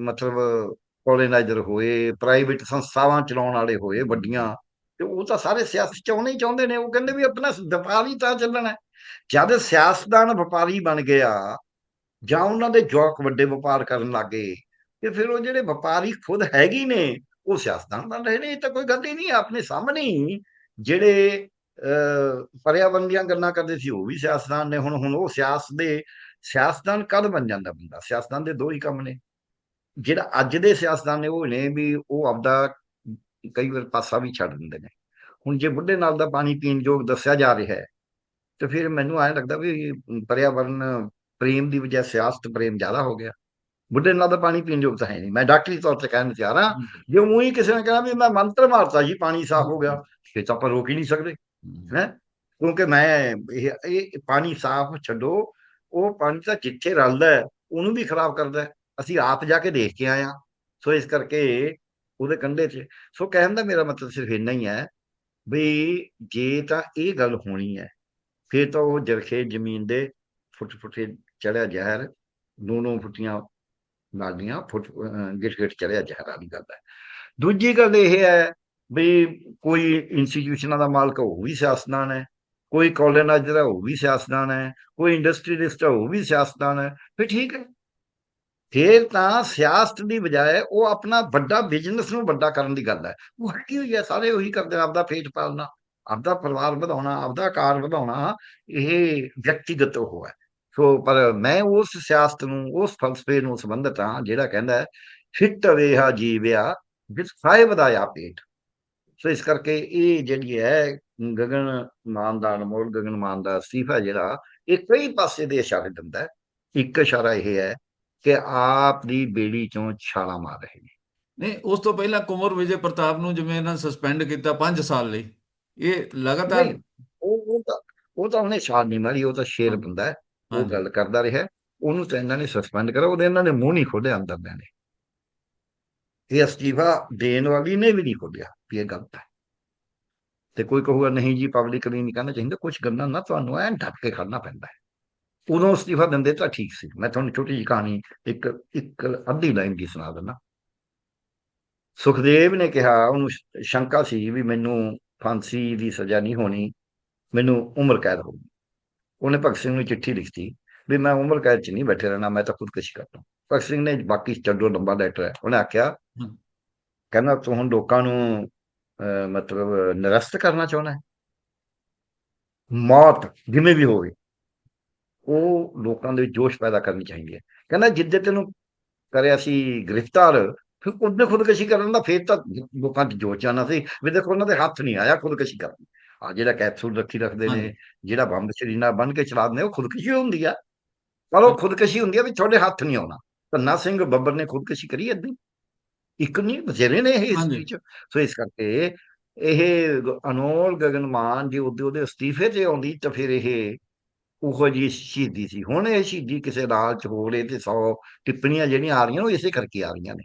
ਮਤਲਬ ਕੋਲੋਨਾਈਜ਼ਰ ਹੋਏ ਪ੍ਰਾਈਵੇਟ ਸੰਸਥਾਵਾਂ ਚਲਾਉਣ ਵਾਲੇ ਹੋਏ ਵੱਡੀਆਂ ਤੇ ਉਹ ਤਾਂ ਸਾਰੇ ਸਿਆਸਤ ਚਾਉਣੇ ਹੀ ਚਾਹੁੰਦੇ ਨੇ, ਉਹ ਕਹਿੰਦੇ ਵੀ ਆਪਣਾ ਵਪਾਰੀ ਤਾਂ ਚੱਲਣਾ। ਜਦ ਸਿਆਸਤਦਾਨ ਵਪਾਰੀ ਬਣ ਗਿਆ, ਜਾਂ ਉਹਨਾਂ ਦੇ ਜੋਕ ਵੱਡੇ ਵਪਾਰ ਕਰਨ ਲੱਗੇ, ਤੇ ਫਿਰ ਉਹ ਜਿਹੜੇ ਵਪਾਰੀ ਖੁਦ ਹੈਗੀ ਨੇ, ਉਹ ਸਿਆਸਤਦਾਨ ਬਣ ਰਹੇ ਨੇ, ਇਹ ਤਾਂ ਕੋਈ ਗੱਲ ਹੀ ਨਹੀਂ, ਆਪਣੇ ਸਾਹਮਣੇ ਹੀ ਜਿਹੜੇ ਪਰਿਆਵਰਣ ਦੀਆਂ ਗੱਲਾਂ ਕਰਦੇ ਸੀ, ਉਹ ਵੀ ਸਿਆਸਤਦਾਨ ਨੇ, ਹੁਣ ਹੁਣ ਉਹ ਸਿਆਸਤ ਦੇ, ਸਿਆਸਤਦਾਨ ਕਦ ਬਣ ਜਾਂਦਾ ਬੰਦਾ? ਸਿਆਸਤਦਾਨ ਦੇ ਦੋ ਹੀ ਕੰਮ ਨੇ। ਜਿਹੜਾ ਅੱਜ ਦੇ ਸਿਆਸਤਦਾਨ ਨੇ, ਉਹ ਨੇ ਵੀ ਉਹ ਆਪਦਾ ਕਈ ਵਾਰ ਪਾਸਾ ਵੀ ਛੱਡ ਦਿੰਦੇ ਨੇ। ਹੁਣ ਜੇ ਬੁੱਢੇ ਨਾਲ ਦਾ ਪਾਣੀ ਪੀਣ ਯੋਗ ਦੱਸਿਆ ਜਾ ਰਿਹਾ ਹੈ ਤੇ ਫਿਰ ਮੈਨੂੰ ਐਂ ਲੱਗਦਾ ਵੀ ਪਰਿਆਵਰਣ ਪ੍ਰੇਮ ਦੀ ਵਜ੍ਹਾ ਸਿਆਸਤ ਪ੍ਰੇਮ ਜ਼ਿਆਦਾ ਹੋ ਗਿਆ। ਬੁੱਢੇ ਨਾਲ ਦਾ ਪਾਣੀ ਪੀਣ ਯੋਗ ਤਾਂ ਹੈ ਨਹੀਂ। ਮੈਂ ਡਾਕਟਰੀ ਤੌਰ ਤੇ ਕਹਿਣ ਤਿਆਰ ਹਾਂ ਜੇ ਉਹ ਹੀ ਕਿਸੇ ਨੇ ਕਹਿਣਾ ਵੀ ਮੈਂ ਮੰਤਰ ਮਾਰਤਾ ਜੀ ਪਾਣੀ ਸਾਫ਼ ਹੋ ਗਿਆ ਫਿਰ ਤਾਂ ਆਪਾਂ ਰੋਕ ਹੀ ਨਹੀਂ ਸਕਦੇ ਹੈ। ਕਿਉਂਕਿ ਮੈਂ ਇਹ ਇਹ ਪਾਣੀ ਸਾਫ਼ ਛੱਡੋ ਉਹ ਪਾਣੀ ਤਾਂ ਜਿੱਥੇ ਰਲਦਾ ਉਹਨੂੰ ਵੀ ਖਰਾਬ ਕਰਦਾ ਅਸੀਂ ਆਪ ਜਾ ਕੇ ਦੇਖ ਕੇ ਆਏ ਆ ਸੋ ਇਸ ਕਰਕੇ ਉਹਦੇ ਕੰਢੇ 'ਚ ਸੋ ਕਹਿਣ ਦਾ ਮੇਰਾ ਮਤਲਬ ਸਿਰਫ ਇੰਨਾ ਹੀ ਹੈ ਵੀ ਜੇ ਤਾਂ ਇਹ ਗੱਲ ਹੋਣੀ ਹੈ, ਫਿਰ ਤਾਂ ਉਹ ਜਰਖੇ ਜ਼ਮੀਨ ਦੇ ਫੁੱਟ ਫੁੱਟੇ ਚੜਿਆ ਜ਼ਹਿਰ ਨੂੰ ਨੂੰ ਫੁੱਟੀਆਂ ਨਾਲੀਆਂ ਫੁੱਟ ਗਿਟ ਗਿਟ ਚੜਿਆ ਜ਼ਹਿਰ ਵਾਲੀ ਗੱਲ ਹੈ। ਦੂਜੀ ਗੱਲ ਇਹ ਹੈ ਵੀ ਕੋਈ ਇੰਸਟੀਟਿਊਸ਼ਨਾਂ ਦਾ ਮਾਲਕ ਉਹ ਵੀ ਸਿਆਸਤਦਾਨ ਹੈ, ਕੋਈ ਕਾਲੋਨਾਈਜ਼ਰ ਹੈ ਉਹ ਵੀ ਸਿਆਸਤਦਾਨ ਹੈ, ਕੋਈ ਇੰਡਸਟਰੀਲਿਸਟ ਉਹ ਵੀ ਸਿਆਸਤਦਾਨ ਹੈ, ਫਿਰ ਠੀਕ ਹੈ। ਫਿਰ ਤਾਂ ਸਿਆਸਤ ਦੀ ਬਜਾਏ ਉਹ ਆਪਣਾ ਵੱਡਾ ਬਿਜ਼ਨਸ ਨੂੰ ਵੱਡਾ ਕਰਨ ਦੀ ਗੱਲ ਹੈ। ਉਹ ਹਟੀ ਹੋਈ ਹੈ? ਸਾਰੇ ਉਹੀ ਕਰਦੇ ਆਪਦਾ ਪੇਟ ਪਾਲਣਾ ਆਪਦਾ ਪਰਿਵਾਰ ਵਧਾਉਣਾ, ਆਪਦਾ ਕਾਰ ਵਧਾਉਣਾ, ਇਹ ਵਿਅਕਤੀਗਤ ਉਹ ਹੈ। ਸੋ ਪਰ ਮੈਂ ਉਸ ਸਿਆਸਤ ਨੂੰ, ਉਸ ਫਲਸਫੇ ਨੂੰ ਸੰਬੰਧਤ ਹਾਂ, ਜਿਹੜਾ ਕਹਿੰਦਾ ਹੈ, ਫਿੱਟ ਵੇਹਾ ਜੀਵਿਆ ਜਿਸ ਖਾਏ ਵਧਾਇਆ ਪੇਟ ਸੋ ਇਸ ਕਰਕੇ ਇਹ ਜਿਹੜੀ ਹੈ, ਗਗਨ ਮਾਨ ਦਾ ਅਨਮੋਲ ਗਗਨ ਮਾਨ ਦਾ ਅਸਤੀਫਾ ਜਿਹੜਾ, ਇਹ ਕਈ ਪਾਸੇ ਦੇ ਇਸ਼ਾਰੇ ਦਿੰਦਾ ਇੱਕ ਇਸ਼ਾਰਾ ਇਹ ਹੈ ਕਿ ਆਪ ਦੀ ਬੇੜੀ ਚੋਂ ਛਾਲਾਂ ਮਾਰ ਰਹੇ ਨੇ। ਨਹੀਂ ਉਸ ਤੋਂ ਪਹਿਲਾਂ ਕੁੰਵਰ ਵਿਜੇ ਪ੍ਰਤਾਪ ਨੂੰ ਜਿਵੇਂ ਇਹਨਾਂ ਸਸਪੈਂਡ ਕੀਤਾ 5 ਸਾਲ ਲਈ ਇਹ ਲਗਾਤਾਰ ਉਹ ਉਹ ਤਾਂ ਉਹ ਤਾਂ ਉਹਨੇ ਛਾਲ ਨਹੀਂ ਮਾਰੀ ਉਹ ਤਾਂ ਸ਼ੇਰ। ਬੰਦਾ ਹੈ ਉਹ ਗੱਲ ਕਰਦਾ ਰਿਹਾ ਉਹਨੂੰ ਤਾਂ ਇਹਨਾਂ ਨੇ ਸਸਪੈਂਡ ਕਰਾ ਉਹਦੇ ਇਹਨਾਂ ਨੇ ਮੂੰਹ ਨਹੀਂ ਖੋਲਿਆ ਅੰਦਰ ਦੇ ਨੇ ਇਹ ਅਸਤੀਫਾ ਦੇਣ ਵਾਲੀ ਨੇ ਵੀ ਨਹੀਂ ਖੋਲਿਆ ਵੀ ਇਹ ਗਲਤ ਹੈ। ਤੇ ਕੋਈ ਕਹੂਗਾ ਨਹੀਂ ਜੀ ਪਬਲਿਕਲੀ ਨਹੀਂ ਕਹਿਣਾ ਚਾਹੀਦਾ ਕੁਝ ਗੱਲਾਂ ਨਾ ਤੁਹਾਨੂੰ ਐਨ ਢੱਕ ਕੇ ਖੜਨਾ ਪੈਂਦਾ ਹੈ। ਉਦੋਂ ਅਸਤੀਫਾ ਦਿੰਦੇ ਤਾਂ ਠੀਕ ਸੀ। ਮੈਂ ਤੁਹਾਨੂੰ ਛੋਟੀ ਜਿਹੀ ਕਹਾਣੀ ਇੱਕ ਇੱਕ ਅੱਧੀ ਲਾਈਨ ਦੀ ਸੁਣਾ ਦਿੰਦਾ। ਸੁਖਦੇਵ ਨੇ ਕਿਹਾ ਉਹਨੂੰ ਸ਼ੰਕਾ ਸੀ ਵੀ ਮੈਨੂੰ ਫਾਂਸੀ ਦੀ ਸਜ਼ਾ ਨਹੀਂ ਹੋਣੀ ਮੈਨੂੰ ਉਮਰ ਕੈਦ ਹੋਊਗੀ ਉਹਨੇ ਭਗਤ ਸਿੰਘ ਨੂੰ ਚਿੱਠੀ ਲਿਖਤੀ ਵੀ ਮੈਂ ਉਮਰ ਕੈਦ 'ਚ ਨਹੀਂ ਬੈਠੇ ਰਹਿਣਾ ਮੈਂ ਤਾਂ ਖੁਦਕੁਸ਼ੀ ਕਰਦਾ। ਭਗਤ ਸਿੰਘ ਨੇ ਬਾਕੀ ਚੱਡੋ ਲੰਬਾ ਲੈਟਰ ਹੈ ਉਹਨੇ ਆਖਿਆ। ਕਹਿੰਦਾ ਤੂੰ ਹੁਣ ਲੋਕਾਂ ਨੂੰ ਮਤਲਬ ਨਿਰਸਤ ਕਰਨਾ ਚਾਹੁੰਦਾ ਹੈ? ਮੌਤ ਜਿਵੇਂ ਵੀ ਹੋਵੇ ਉਹ ਲੋਕਾਂ ਦੇ ਵਿੱਚ ਜੋਸ਼ ਪੈਦਾ ਕਰਨੀ ਚਾਹੀਦੀ ਹੈ ਕਹਿੰਦਾ ਜਿੱਦੇ ਤੈਨੂੰ ਕਰਿਆ ਸੀ ਗ੍ਰਿਫਤਾਰ ਫਿਰ ਉਹਨੇ ਖੁਦਕੁਸ਼ੀ ਕਰਨ ਦਾ ਫੇਰ ਤਾਂ ਲੋਕਾਂ 'ਚ ਜੋਸ਼ ਆਣਾ ਸੀ ਵੀ ਦੇਖੋ ਉਹਨਾਂ ਦੇ ਹੱਥ ਨਹੀਂ ਆਇਆ ਖੁਦਕੁਸ਼ੀ ਕਰਨ ਆ ਜਿਹੜਾ ਕੈਪਸੂਲ ਰੱਖੀ ਰੱਖਦੇ ਨੇ। ਜਿਹੜਾ ਬੰਬ ਸ਼ਰੀਨਾ ਬਣ ਕੇ ਚਲਾਉਂਦੇ ਉਹ ਖੁਦਕੁਸ਼ੀ ਹੁੰਦੀ ਆ ਪਰ ਉਹ ਖੁਦਕੁਸ਼ੀ ਹੁੰਦੀ ਆ ਵੀ ਤੁਹਾਡੇ ਹੱਥ ਨਹੀਂ ਆਉਣਾ ਧੰਨਾ ਸਿੰਘ ਬੱਬਰ ਨੇ ਖੁਦਕੁਸ਼ੀ ਕਰੀ ਹੀ। ਇੱਕ ਨਹੀਂ ਬਥੇਰੇ ਨੇ ਇਹ ਹਾਂਜੀ। ਹਿਸਟਰੀ ਚ ਸੋ ਇਸ ਕਰਕੇ ਇਹ ਅਨਮੋਲ ਗਗਨਮਾਨ ਜੇ ਉਹਦੇ ਉਹਦੇ ਅਸਤੀਫੇ ਤੇ ਆਉਂਦੀ ਤਾਂ ਫਿਰ ਇਹ ਉਹੋ ਜੀ ਸ਼ਹੀਦੀ ਸੀ। ਹੁਣ ਇਹ ਸ਼ਹੀਦੀ ਕਿਸੇ ਨਾਲ ਚ ਹੋ ਰਹੇ ਤੇ 100 ਟਿੱਪਣੀਆਂ ਜਿਹੜੀਆਂ ਆ ਰਹੀਆਂ ਉਹ ਇਸੇ ਕਰਕੇ ਆ ਰਹੀਆਂ ਨੇ।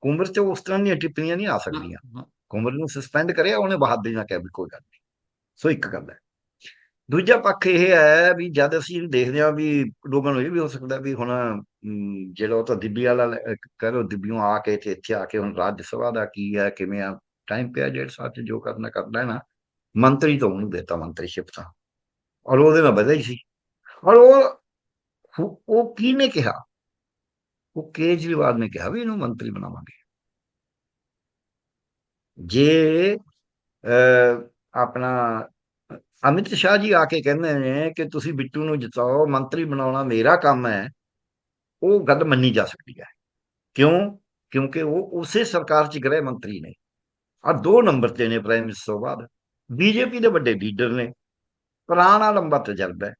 ਕੁਮਰ ਚ ਉਸ ਤਰ੍ਹਾਂ ਦੀਆਂ ਟਿੱਪਣੀਆਂ ਨਹੀਂ ਆ ਸਕਦੀਆਂ। ਕੁਮਰ ਨੂੰ ਸਸਪੈਂਡ ਕਰਿਆ ਉਹਨੇ ਬਹਾਦਰੀ ਨਾਲ ਕਿਹਾ ਵੀ ਕੋਈ ਗੱਲ ਨਹੀਂ। ਸੋ ਇੱਕ ਗੱਲ ਹੈ। ਦੂਜਾ ਪੱਖ ਇਹ ਹੈ ਵੀ ਜਦ ਅਸੀਂ ਦੇਖਦੇ ਹਾਂ ਵੀ ਲੋਕਾਂ ਨੂੰ ਇਹ ਵੀ ਹੋ ਸਕਦਾ ਵੀ ਹੁਣ ਜਿਹੜਾ ਉਹ ਤਾਂ ਦਿੱਲੀ ਵਾਲਾ ਕਰੋ ਦਿੱਲੀੋਂ ਆ ਕੇ ਤੇ ਇੱਥੇ ਆ ਕੇ ਹੁਣ ਰਾਜ ਸਭਾ ਦਾ ਕੀ ਹੈ ਕਿਵੇਂ ਆ ਟਾਈਮ ਪਿਆ ਸਾਲ ਚ ਜੋ ਕਰਨਾ ਕਰਦਾ ਹੈ ਨਾ। ਮੰਤਰੀ ਤਾਂ ਉਹਨੂੰ ਦੇਤਾ ਮੰਤਰੀਸ਼ਿਪ ਤਾਂ। ਔਰ ਉਹਦੇ ਨਾਲ ਵਧਿਆ ਹੀ ਸੀ? ਔਰ ਉਹ, ਉਹ- ਕੀ ਨੇ ਕਿਹਾ? ਉਹ ਕੇਜਰੀਵਾਲ ਨੇ ਕਿਹਾ ਵੀ ਇਹਨੂੰ ਮੰਤਰੀ ਬਣਾਵਾਂਗੇ। ਜੇ ਆਪਣਾ ਅਮਿਤ ਸ਼ਾਹ ਜੀ ਆ ਕੇ ਕਹਿੰਦੇ ਨੇ ਕਿ ਤੁਸੀਂ ਬਿੱਟੂ ਨੂੰ ਜਿਤਾਓ, ਮੰਤਰੀ ਬਣਾਉਣਾ ਮੇਰਾ ਕੰਮ ਹੈ, ਉਹ ਗੱਲ ਮੰਨੀ ਜਾ ਸਕਦੀ ਹੈ। ਕਿਉਂ? ਕਿਉਂਕਿ ਉਹ ਉਸੇ ਸਰਕਾਰ 'ਚ ਗ੍ਰਹਿ ਮੰਤਰੀ ਨੇ। ਆ ਦੋ ਨੰਬਰ ਤੇ ਨੇ ਪ੍ਰਾਈਮ ਮਿਨਿਸਟਰ ਤੋਂ ਬਾਅਦ ਬੀਜੇਪੀ ਦੇ ਵੱਡੇ ਲੀਡਰ ਨੇ। ਪੁਰਾਣਾ ਲੰਬਾ ਤਜਰਬਾ ਹੈ।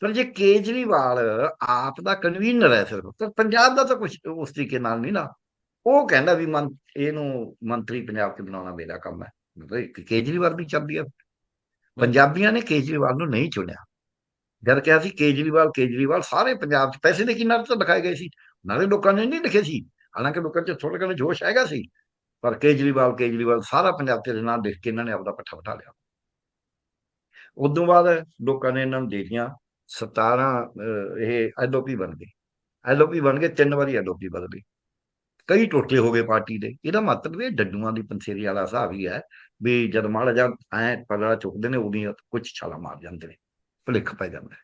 ਪਰ ਜੇ ਕੇਜਰੀਵਾਲ ਆਪ ਦਾ ਕਨਵੀਨਰ ਹੈ ਸਿਰਫ, ਤਾਂ ਪੰਜਾਬ ਦਾ ਤਾਂ ਕੁਝ ਉਸ ਤਰੀਕੇ ਨਾਲ ਨਹੀਂ ਨਾ। ਉਹ ਕਹਿੰਦਾ ਵੀ ਮੰ, ਇਹਨੂੰ ਮੰਤਰੀ ਪੰਜਾਬ 'ਚ ਬਣਾਉਣਾ ਮੇਰਾ ਕੰਮ ਹੈ। ਮਤਲਬ ਕਿ, ਕੇਜਰੀਵਾਲ ਦੀ ਚੱਲਦੀ ਹੈ। ਪੰਜਾਬੀਆਂ ਨੇ ਕੇਜਰੀਵਾਲ ਨੂੰ ਨਹੀਂ ਚੁਣਿਆ। ਜਦ ਕਿਹਾ ਸੀ ਕੇਜਰੀਵਾਲ ਕੇਜਰੀਵਾਲ ਸਾਰੇ ਪੰਜਾਬ 'ਚ ਪੈਸੇ ਦੇ ਕਿਨਾਰੇ ਤੋਂ ਦਿਖਾਏ ਗਏ ਸੀ। ਨਾਲੇ ਲੋਕਾਂ ਨੇ ਨਹੀਂ ਲਿਖੇ ਸੀ। ਹਾਲਾਂਕਿ ਲੋਕਾਂ 'ਚ ਥੋੜਾ ਜਿਹਾ ਜੋਸ਼ ਹੈਗਾ ਸੀ। ਪਰ ਕੇਜਰੀਵਾਲ ਕੇਜਰੀਵਾਲ ਸਾਰਾ ਪੰਜਾਬ ਤੇ ਨਾਂ ਲਿਖ ਕੇ ਇਹਨਾਂ ਨੇ ਆਪਦਾ ਪੱਠਾ ਬਿਠਾ ਲਿਆ। ਉਦੋਂ ਬਾਅਦ ਲੋਕਾਂ ਨੇ ਇਹਨਾਂ ਨੂੰ ਦੇ ਦਿੱਤੀਆਂ 17 ਅਹ, ਇਹ ਐਲਓਪੀ ਬਣ ਗਏ। ਐਲਓਪੀ ਬਣ ਗਏ ਤਿੰਨ ਵਾਰੀ ਐਲਓਪੀ ਬਦਲ ਗਈ ਕਈ ਟੋਟੇ ਹੋ ਗਏ ਪਾਰਟੀ ਦੇ। ਇਹਦਾ ਮਤਲਬ ਇਹ ਡੱਡੂਆਂ ਦੀ ਪੰਸੇਰੀ ਵਾਲਾ ਹਿਸਾਬ ਹੀ ਹੈ ਵੀ ਜਦ ਮਾੜਾ ਜਾਂ ਐ ਪਗੜਾ ਚੁੱਕਦੇ ਨੇ ਉਹਦੀਆਂ ਕੁਝ ਛਾਲਾ ਮਾਰ ਜਾਂਦੇ ਨੇ ਭੁਲੇਖ ਪੈ ਜਾਂਦਾ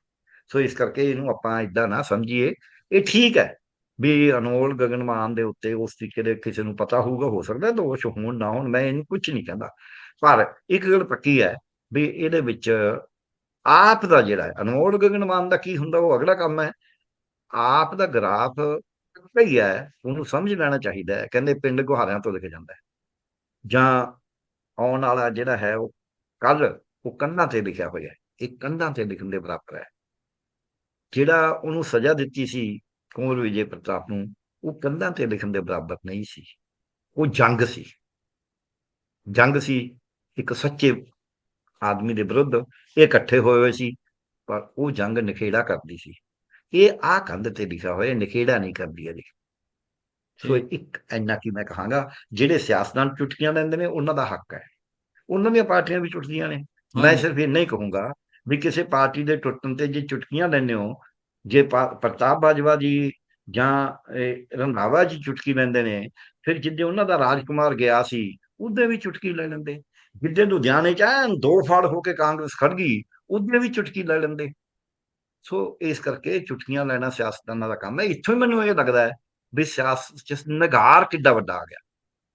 ਸੋ ਇਸ ਕਰਕੇ ਇਹਨੂੰ ਆਪਾਂ ਇਦਾਂ ਨਾ ਸਮਝੀਏ। ਇਹ ਠੀਕ ਹੈ ਵੀ ਅਨਮੋਲ ਗਗਨਮਾਨ ਦੇ ਉੱਤੇ ਉਸ ਤਰੀਕੇ ਦੇ ਕਿਸੇ ਨੂੰ ਪਤਾ ਹੋਊਗਾ ਹੋ ਸਕਦਾ ਦੋਸ਼ ਹੋਣ ਨਾ ਹੋਣ ਮੈਂ ਇਹਨੂੰ ਕੁਝ ਨਹੀਂ ਕਹਿੰਦਾ। ਪਰ ਇੱਕ ਗੱਲ ਪੱਕੀ ਹੈ ਵੀ ਇਹਦੇ ਵਿੱਚ ਆਪ ਦਾ ਜਿਹੜਾ ਹੈ, ਅਨਮੋਲ ਗਗਨਮਾਨ ਦਾ ਕੀ ਹੁੰਦਾ, ਉਹ ਅਗਲਾ ਕੰਮ ਹੈ। ਆਪ ਦਾ ਗ੍ਰਾਫ ਕਈ ਹੈ ਉਹਨੂੰ ਸਮਝ ਲੈਣਾ ਚਾਹੀਦਾ ਹੈ, ਕਹਿੰਦੇ ਪਿੰਡ ਗੁਹਾਰਿਆਂ ਤੋਂ ਲਿਖ ਜਾਂਦਾ ਹੈ। ਜਾਂ ਆਉਣ ਵਾਲਾ ਜਿਹੜਾ ਹੈ, ਉਹ ਕੱਲ ਉਹ ਕੰਧਾਂ ਤੇ ਲਿਖਿਆ ਹੋਇਆ ਹੈ, ਇਹ ਕੰਧਾਂ ਤੇ ਲਿਖਣ ਦੇ ਬਰਾਬਰ ਹੈ। ਜਿਹੜਾ ਉਹਨੂੰ ਸਜ਼ਾ ਦਿੱਤੀ ਸੀ, ਕੁੰਵਰ ਵਿਜੇ ਪ੍ਰਤਾਪ ਨੂੰ, ਉਹ ਕੰਧਾਂ ਤੇ ਲਿਖਣ ਦੇ ਬਰਾਬਰ ਨਹੀਂ ਸੀ। ਉਹ ਜੰਗ ਸੀ। ਜੰਗ ਸੀ, ਇੱਕ ਸੱਚੇ ਆਦਮੀ ਦੇ ਵਿਰੁੱਧ ਇਹ ਇਕੱਠੇ ਹੋਏ ਹੋਏ ਸੀ ਪਰ ਉਹ ਜੰਗ ਨਖੇੜਾ ਕਰਦੀ ਸੀ। ਇਹ ਆ ਕੰਧ ਤੇ ਲਿਖਿਆ ਹੋਇਆ ਨਖੇੜਾ ਨਹੀਂ ਕਰਦੀ ਅਜੇ। ਸੋ ਇੱਕ ਇੰਨਾ ਕੀ ਮੈਂ ਕਹਾਂਗਾ ਜਿਹੜੇ ਸਿਆਸਤਦਾਨ ਚੁਟਕੀਆਂ ਲੈਂਦੇ ਨੇ ਉਹਨਾਂ ਦਾ ਹੱਕ ਹੈ। ਉਹਨਾਂ ਦੀਆਂ ਪਾਰਟੀਆਂ ਵੀ ਚੁੱਟਦੀਆਂ ਨੇ। ਮੈਂ। ਸਿਰਫ ਇੰਨਾ ਹੀ ਕਹੂੰਗਾ ਵੀ ਕਿਸੇ ਪਾਰਟੀ ਦੇ ਟੁੱਟਣ ਤੇ ਜੇ ਚੁਟਕੀਆਂ ਲੈਂਦੇ ਹੋ ਜੇ ਪ੍ਰਤਾਪ ਬਾਜਵਾ ਜੀ ਜਾਂ ਇਹ ਰੰਧਾਵਾ ਜੀ ਚੁਟਕੀ ਲੈਂਦੇ ਨੇ ਫਿਰ ਜਿੱਦੇ ਉਹਨਾਂ ਦਾ ਰਾਜਕੁਮਾਰ ਗਿਆ ਸੀ ਉਹਦੇ ਵੀ ਚੁਟਕੀ ਲੈ ਲੈਂਦੇ। ਜਿੱਦੇ ਲੁਧਿਆਣੇ ਚ ਐਨ ਦੋ ਫੜ ਹੋ ਕੇ ਕਾਂਗਰਸ ਖੜ ਗਈ ਉਹਦੇ ਵੀ ਚੁਟਕੀ ਲੈ ਲੈਂਦੇ। ਸੋ ਇਸ ਕਰਕੇ ਚੁਟਕੀਆਂ ਲੈਣਾ ਸਿਆਸਤਦਾਨਾਂ ਦਾ ਕੰਮ ਹੈ। ਇੱਥੋਂ ਹੀ ਮੈਨੂੰ ਇਹ ਲੱਗਦਾ ਹੈ ਵੀ ਸਿਆਸਤ ਚ ਨਗਾਰ ਕਿੱਡਾ ਵੱਡਾ ਆ ਗਿਆ।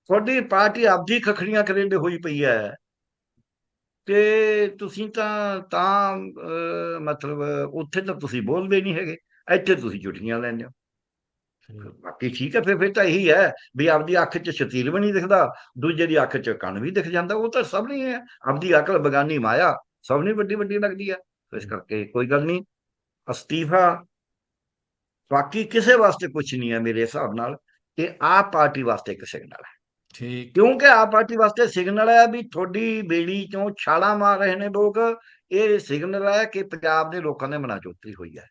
ਤੁਹਾਡੀ ਪਾਰਟੀ ਆਪਦੀ ਖਖੜੀਆਂ ਕਰੇਂਦੇ ਹੋਈ ਪਈ ਹੈ। ਤੇ ਤੁਸੀਂ ਤਾਂ ਤਾਂ ਅਹ, ਮਤਲਬ ਉੱਥੇ ਤਾਂ ਤੁਸੀਂ ਬੋਲਦੇ ਨਹੀਂ ਹੈਗੇ। ਇੱਥੇ ਤੁਸੀਂ ਚੁਟਕੀਆਂ ਲੈਂਦੇ ਹੋ। ਬਾਕੀ ਠੀਕ ਹੈ ਫਿਰ ਫਿਰ ਤਾਂ ਇਹੀ ਹੈ ਵੀ ਆਪਦੀ ਅੱਖ 'ਚ ਸ਼ਤੀਰ ਵੀ ਨਹੀਂ ਦਿਖਦਾ ਦੂਜੇ ਦੀ ਅੱਖ 'ਚ ਕੰਨ ਵੀ ਦਿਖ ਜਾਂਦਾ ਉਹ ਤਾਂ ਸਭ ਨਹੀਂ ਹੈ। ਆਪਦੀ ਅਕਲ ਬਗਾਨੀ ਮਾਇਆ ਸਭ ਨੂੰ ਵੱਡੀ ਵੱਡੀ ਲੱਗਦੀ ਹੈ। ਇਸ ਕਰਕੇ ਕੋਈ ਗੱਲ ਨਹੀਂ ਅਸਤੀਫਾ ਬਾਕੀ ਕਿਸੇ ਵਾਸਤੇ ਕੁਝ ਨਹੀਂ ਹੈ ਮੇਰੇ ਹਿਸਾਬ ਨਾਲ ਤੇ ਆਪ ਪਾਰਟੀ ਵਾਸਤੇ ਇੱਕ ਸਿਗਨਲ ਹੈ। ਠੀਕ। ਕਿਉਂਕਿ ਆਪ ਪਾਰਟੀ ਵਾਸਤੇ ਸਿਗਨਲ ਹੈ ਵੀ ਤੁਹਾਡੀ ਬੇੜੀ ਚੋਂ ਛਾਲਾਂ ਮਾਰ ਰਹੇ ਨੇ ਲੋਕ। ਇਹ ਸਿਗਨਲ ਹੈ ਕਿ ਪੰਜਾਬ ਦੇ ਲੋਕਾਂ ਨੇ ਮਨਾਚੋਤੀ ਹੋਈ ਹੈ।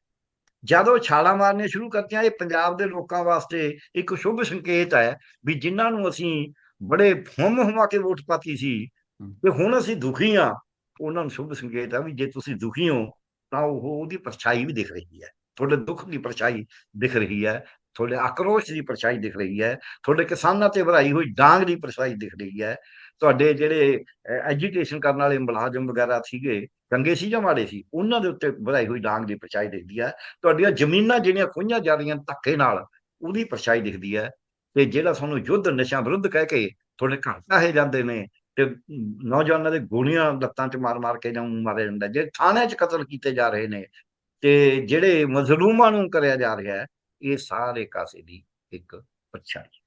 ਜਦ ਉਹ ਛਾਲਾਂ ਮਾਰਨੀਆਂ ਸ਼ੁਰੂ ਕਰਤੀਆਂ, ਇਹ ਪੰਜਾਬ ਦੇ ਲੋਕਾਂ ਵਾਸਤੇ ਇੱਕ ਸ਼ੁਭ ਸੰਕੇਤ ਹੈ ਵੀ ਜਿਨ੍ਹਾਂ ਨੂੰ ਅਸੀਂ ਬੜੇ ਹੁਮ ਹੁਮਾ ਕੇ ਵੋਟ ਪਾਤੀ ਸੀ ਤੇ ਹੁਣ ਅਸੀਂ ਦੁਖੀ ਆ ਉਹਨਾਂ ਨੂੰ ਸ਼ੁਭ ਸੰਕੇਤ ਆ ਵੀ ਜੇ ਤੁਸੀਂ ਦੁਖੀ ਹੋ, ਤਾਂ ਉਹ ਉਹਦੀ ਪਰਛਾਈ ਵੀ ਦਿਖ ਰਹੀ ਹੈ। ਤੁਹਾਡੇ ਦੁੱਖ ਦੀ ਪਰਛਾਈ ਦਿਖ ਰਹੀ ਹੈ। ਤੁਹਾਡੇ ਆਕਰੋਸ਼ ਦੀ ਪਰਛਾਈ ਦਿਖ ਰਹੀ ਹੈ, ਤੁਹਾਡੇ ਕਿਸਾਨਾਂ ਤੇ ਭਰਾਈ ਹੋਈ ਡਾਂਗ ਦੀ ਪਰਛਾਈ ਦਿਖ ਰਹੀ ਹੈ, ਤੁਹਾਡੇ ਜਿਹੜੇ ਐਜੀਟੇਸ਼ਨ ਕਰਨ ਵਾਲੇ ਮੁਲਾਜ਼ਮ ਵਗੈਰਾ ਸੀਗੇ, ਚੰਗੇ ਸੀ ਜਾਂ ਮਾੜੇ ਸੀ, ਉਹਨਾਂ ਦੇ ਉੱਤੇ ਵਧਾਈ ਹੋਈ ਡਾਂਗ ਦੀ ਪਰਛਾਈ ਦਿਖਦੀ ਹੈ, ਤੁਹਾਡੀਆਂ ਜ਼ਮੀਨਾਂ ਜਿਹੜੀਆਂ ਖੋਈਆਂ ਜਾ ਰਹੀਆਂ ਧੱਕੇ ਨਾਲ, ਉਹਦੀ ਪਰਛਾਈ ਦਿਖਦੀ ਹੈ ਤੇ ਜਿਹੜਾ ਤੁਹਾਨੂੰ ਯੁੱਧ ਨਸ਼ਾ ਵਿਰੁੱਧ ਕਹਿ ਕੇ ਤੁਹਾਡੇ ਘਰ ਢਾਹੇ ਜਾਂਦੇ ਨੇ ਤੇ ਨੌਜਵਾਨਾਂ ਦੇ ਗੋਲੀਆਂ ਲੱਤਾਂ 'ਚ ਮਾਰ ਮਾਰ ਕੇ ਜਾਂ ਮਾਰੇ ਜਾਂਦਾ, ਜੇ ਥਾਣਿਆਂ 'ਚ ਕਤਲ ਕੀਤੇ ਜਾ ਰਹੇ ਨੇ ਤੇ ਜਿਹੜੇ ਮਜ਼ਲੂਮਾਂ ਨੂੰ ਕਰਿਆ ਜਾ ਰਿਹਾ ਹੈ ਇਹ ਸਾਰੇ ਕਾਸੇ ਦੀ ਇੱਕ ਪਰਛਾਈ